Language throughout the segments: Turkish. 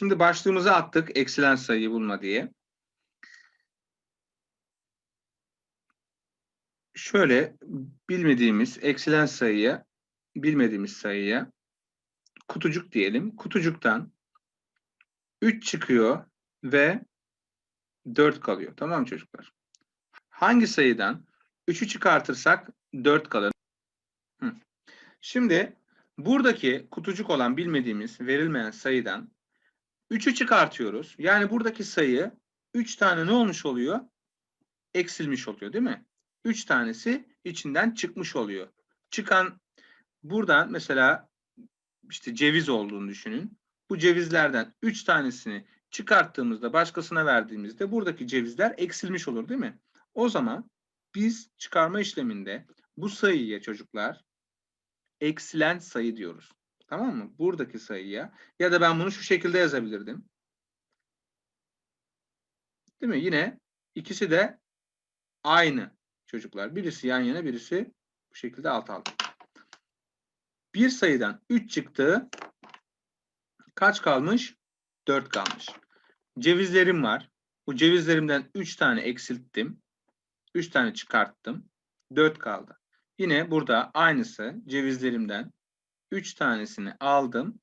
Şimdi başlığımıza attık eksilen sayıyı bulma diye. Şöyle bilmediğimiz eksilen sayıya, bilmediğimiz sayıya kutucuk diyelim. Kutucuktan 3 çıkıyor ve 4 kalıyor. Tamam mı çocuklar? Hangi sayıdan 3'ü çıkartırsak 4 kalır. Şimdi buradaki kutucuk olan bilmediğimiz verilmeyen sayıdan 3'ü çıkartıyoruz. Yani buradaki sayı 3 tane ne olmuş oluyor? Eksilmiş oluyor değil mi? 3 tanesi içinden çıkmış oluyor. Çıkan buradan mesela işte ceviz olduğunu düşünün. Bu cevizlerden 3 tanesini çıkarttığımızda başkasına verdiğimizde buradaki cevizler eksilmiş olur değil mi? O zaman biz çıkarma işleminde bu sayıya çocuklar eksilen sayı diyoruz. Tamam mı? Buradaki sayıya ya da ben bunu şu şekilde yazabilirdim. Değil mi? Yine ikisi de aynı çocuklar. Birisi yan yana birisi bu şekilde alt alta. Bir sayıdan 3 çıktı. Kaç kalmış? 4 kalmış. Cevizlerim var. Bu cevizlerimden 3 tane eksilttim. 3 tane çıkarttım. 4 kaldı. Yine burada aynısı cevizlerimden 3 tanesini aldım.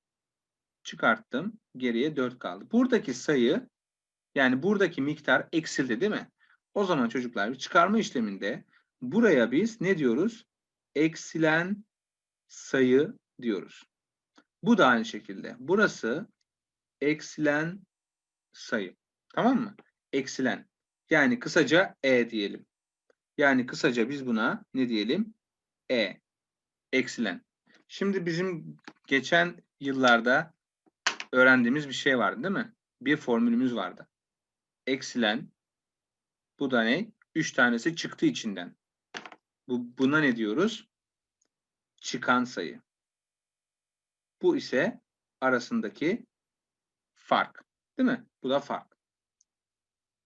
Çıkarttım. Geriye 4 kaldı. Buradaki sayı yani buradaki miktar eksildi değil mi? O zaman çocuklar çıkarma işleminde buraya biz ne diyoruz? Eksilen sayı diyoruz. Bu da aynı şekilde. Burası eksilen sayı. Tamam mı? Eksilen. Yani kısaca E diyelim. Yani kısaca biz buna ne diyelim? E. Eksilen. Şimdi bizim geçen yıllarda öğrendiğimiz bir şey vardı değil mi? Bir formülümüz vardı. Eksilen bu da ne? Üç tanesi çıktı içinden. Bu, buna ne diyoruz? Çıkan sayı. Bu ise arasındaki fark. Değil mi? Bu da fark.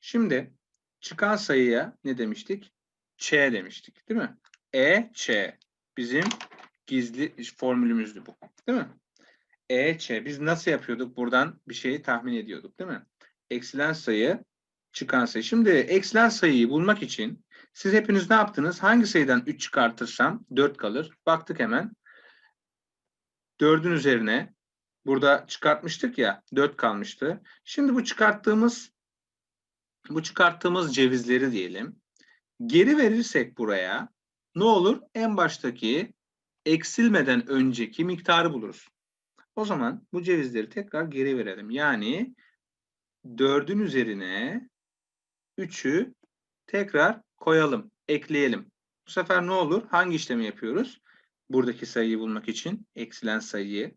Şimdi çıkan sayıya ne demiştik? Ç demiştik. Değil mi? E, Ç. Bizim gizli formülümüzdü bu. Değil mi? E. Biz nasıl yapıyorduk? Buradan bir şeyi tahmin ediyorduk. Değil mi? Eksilen sayı çıkan sayı. Şimdi eksilen sayıyı bulmak için siz hepiniz ne yaptınız? Hangi sayıdan 3 çıkartırsam 4 kalır. Baktık hemen. 4'ün üzerine burada çıkartmıştık ya 4 kalmıştı. Şimdi bu çıkarttığımız bu çıkarttığımız cevizleri diyelim. Geri verirsek buraya ne olur? En baştaki eksilmeden önceki miktarı buluruz. O zaman bu cevizleri tekrar geri verelim. Yani 4'ün üzerine 3'ü tekrar koyalım, ekleyelim. Bu sefer ne olur? Hangi işlemi yapıyoruz? Buradaki sayıyı bulmak için, eksilen sayıyı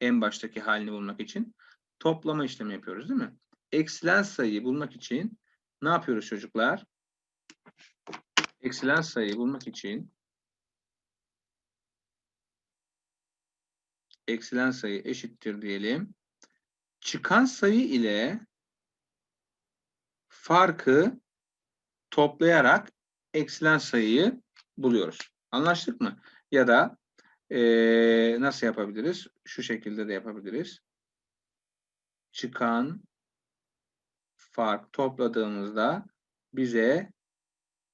en baştaki halini bulmak için toplama işlemi yapıyoruz değil mi? Eksilen sayıyı bulmak için ne yapıyoruz çocuklar? Eksilen sayıyı bulmak için eksilen sayı eşittir diyelim. Çıkan sayı ile farkı toplayarak eksilen sayıyı buluyoruz. Anlaştık mı? Ya da ee, nasıl yapabiliriz? Şu şekilde de yapabiliriz. Çıkan fark topladığımızda bize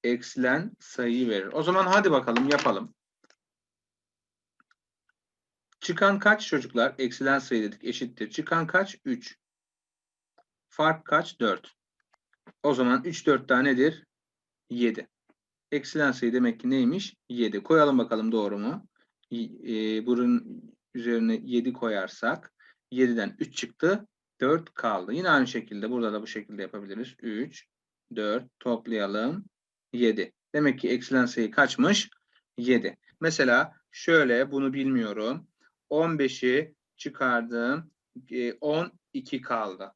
eksilen sayıyı verir. O zaman hadi bakalım yapalım. Çıkan kaç çocuklar? Eksilen sayı dedik eşittir. Çıkan kaç? 3. Fark kaç? 4. O zaman 3 4 tanedir? 7. Eksilen sayı demek ki neymiş? 7. Koyalım bakalım doğru mu? E, bunun üzerine 7 koyarsak 7'den 3 çıktı. 4 kaldı. Yine aynı şekilde burada da bu şekilde yapabiliriz. 3, 4 toplayalım. 7. Demek ki eksilen sayı kaçmış? 7. Mesela şöyle bunu bilmiyorum. 15'i çıkardım. 12 kaldı.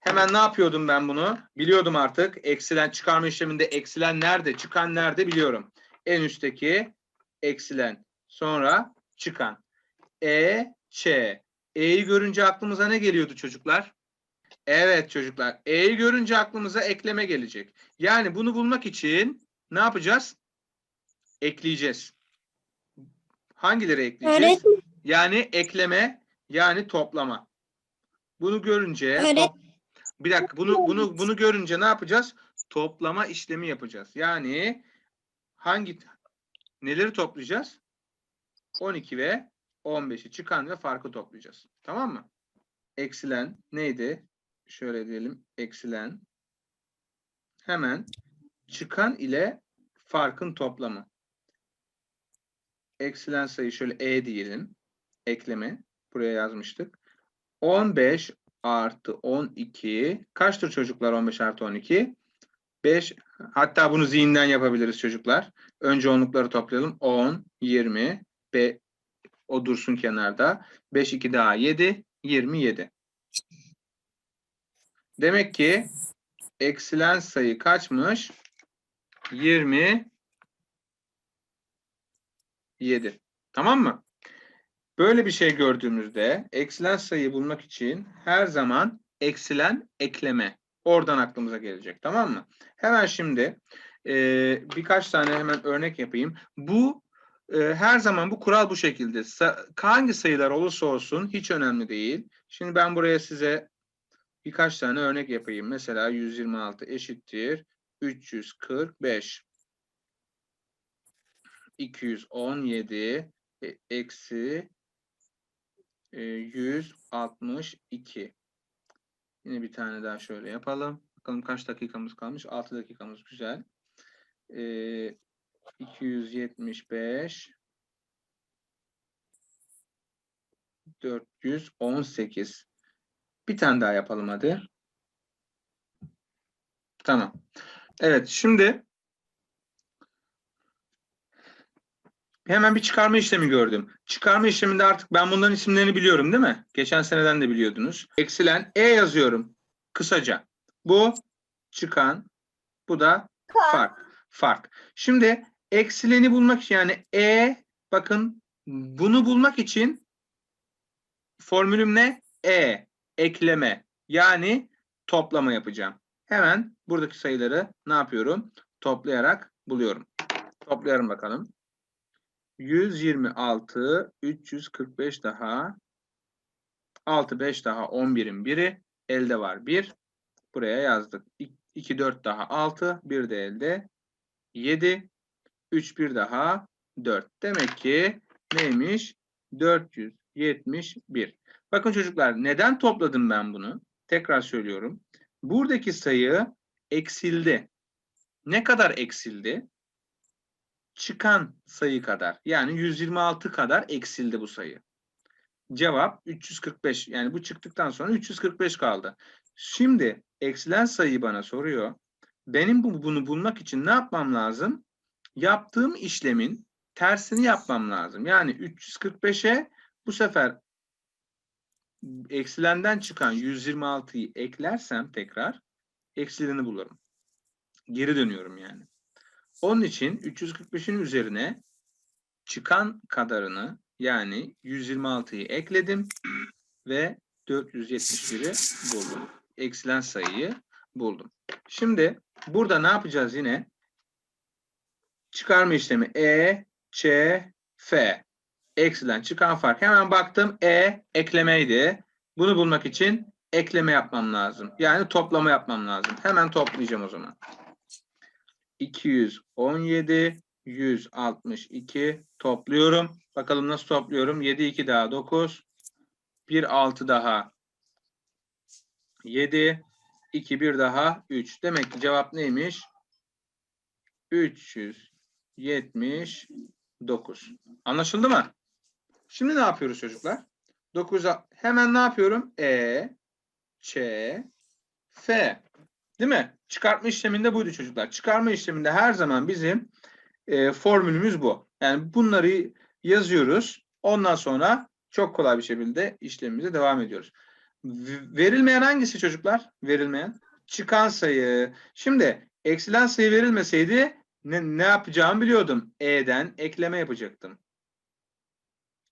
Hemen ne yapıyordum ben bunu? Biliyordum artık. Eksilen çıkarma işleminde eksilen nerede, çıkan nerede biliyorum. En üstteki eksilen. Sonra çıkan. E, Ç. E'yi görünce aklımıza ne geliyordu çocuklar? Evet çocuklar. E'yi görünce aklımıza ekleme gelecek. Yani bunu bulmak için ne yapacağız? Ekleyeceğiz. Hangileri ekleyeceğiz? Öğretmenim. Yani ekleme, yani toplama. Bunu görünce Öğret- bir dakika bunu bunu bunu görünce ne yapacağız? Toplama işlemi yapacağız. Yani hangi neleri toplayacağız? 12 ve 15'i çıkan ve farkı toplayacağız. Tamam mı? Eksilen neydi? Şöyle diyelim. Eksilen hemen çıkan ile farkın toplamı. Eksilen sayı şöyle e diyelim. Ekleme. Buraya yazmıştık. 15 artı 12. Kaçtır çocuklar 15 artı 12? 5. Hatta bunu zihinden yapabiliriz çocuklar. Önce onlukları toplayalım. 10, 20, ve o dursun kenarda. 5, 2 daha 7, 27. Demek ki eksilen sayı kaçmış? 27. Tamam mı? Böyle bir şey gördüğümüzde eksilen sayıyı bulmak için her zaman eksilen ekleme. Oradan aklımıza gelecek. Tamam mı? Hemen şimdi e, birkaç tane hemen örnek yapayım. Bu e, her zaman bu kural bu şekilde. Sa- hangi sayılar olursa olsun hiç önemli değil. Şimdi ben buraya size birkaç tane örnek yapayım. Mesela 126 eşittir 345. 217 e, eksi e, 162. Yine bir tane daha şöyle yapalım. Bakalım kaç dakikamız kalmış? 6 dakikamız güzel. E, 275 418. Bir tane daha yapalım hadi. Tamam. Evet şimdi hemen bir çıkarma işlemi gördüm. Çıkarma işleminde artık ben bunların isimlerini biliyorum değil mi? Geçen seneden de biliyordunuz. Eksilen E yazıyorum. Kısaca. Bu çıkan. Bu da fark. Fark. Şimdi eksileni bulmak için yani E bakın bunu bulmak için formülüm ne? E. Ekleme. Yani toplama yapacağım. Hemen buradaki sayıları ne yapıyorum? Toplayarak buluyorum. Toplayalım bakalım. 126, 345 daha, 6, 5 daha 11'in biri. Elde var 1. Buraya yazdık. 2, 4 daha 6. 1 de elde. 7. 3, 1 daha 4. Demek ki neymiş? 471. Bakın çocuklar neden topladım ben bunu? Tekrar söylüyorum. Buradaki sayı eksildi. Ne kadar eksildi? Çıkan sayı kadar. Yani 126 kadar eksildi bu sayı. Cevap 345. Yani bu çıktıktan sonra 345 kaldı. Şimdi eksilen sayıyı bana soruyor. Benim bu, bunu bulmak için ne yapmam lazım? Yaptığım işlemin tersini yapmam lazım. Yani 345'e bu sefer eksilenden çıkan 126'yı eklersem tekrar eksileni bulurum. Geri dönüyorum yani. Onun için 345'in üzerine çıkan kadarını yani 126'yı ekledim ve 471'i buldum. Eksilen sayıyı buldum. Şimdi burada ne yapacağız yine? Çıkarma işlemi E, Ç, F. Eksilen çıkan fark. Hemen baktım E eklemeydi. Bunu bulmak için ekleme yapmam lazım. Yani toplama yapmam lazım. Hemen toplayacağım o zaman. 217, 162 topluyorum. Bakalım nasıl topluyorum? 7, 2 daha 9. 1, 6 daha 7. 2, 1 daha 3. Demek ki cevap neymiş? 379. Anlaşıldı mı? Şimdi ne yapıyoruz çocuklar? 9'a hemen ne yapıyorum? E, Ç, F. Değil mi? Çıkartma işleminde buydu çocuklar. Çıkarma işleminde her zaman bizim e, formülümüz bu. Yani bunları yazıyoruz. Ondan sonra çok kolay bir şekilde işlemimize devam ediyoruz. Verilmeyen hangisi çocuklar? Verilmeyen. Çıkan sayı. Şimdi eksilen sayı verilmeseydi ne, ne yapacağımı biliyordum. E'den ekleme yapacaktım.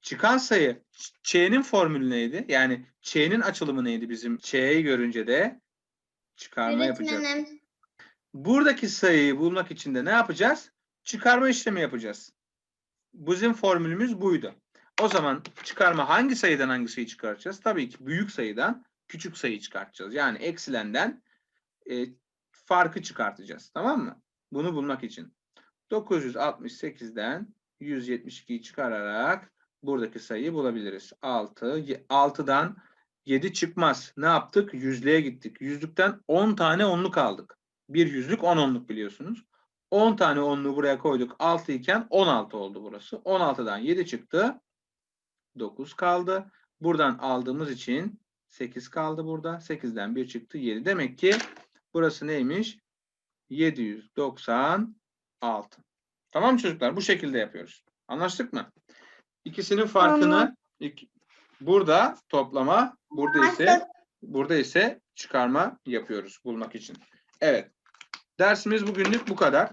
Çıkan sayı Ç'nin formülü neydi? Yani Ç'nin açılımı neydi bizim? Ç'yi görünce de çıkarma yapacağız. Öğretmenim. Buradaki sayıyı bulmak için de ne yapacağız? Çıkarma işlemi yapacağız. Bizim formülümüz buydu. O zaman çıkarma hangi sayıdan hangi sayıyı çıkaracağız? Tabii ki büyük sayıdan küçük sayı çıkartacağız. Yani eksilenden e, farkı çıkartacağız. Tamam mı? Bunu bulmak için. 968'den 172'yi çıkararak buradaki sayıyı bulabiliriz. 6. 6'dan 7 çıkmaz. Ne yaptık? Yüzlüğe gittik. Yüzlükten 10 tane onluk aldık. Bir yüzlük 10 onluk biliyorsunuz. 10 tane onluğu buraya koyduk. 6 iken 16 oldu burası. 16'dan 7 çıktı. 9 kaldı. Buradan aldığımız için 8 kaldı burada. 8'den 1 çıktı 7. Demek ki burası neymiş? 796. Tamam çocuklar? Bu şekilde yapıyoruz. Anlaştık mı? İkisinin farkını Tamam. Burada toplama, burada ise burada ise çıkarma yapıyoruz bulmak için. Evet. Dersimiz bugünlük bu kadar.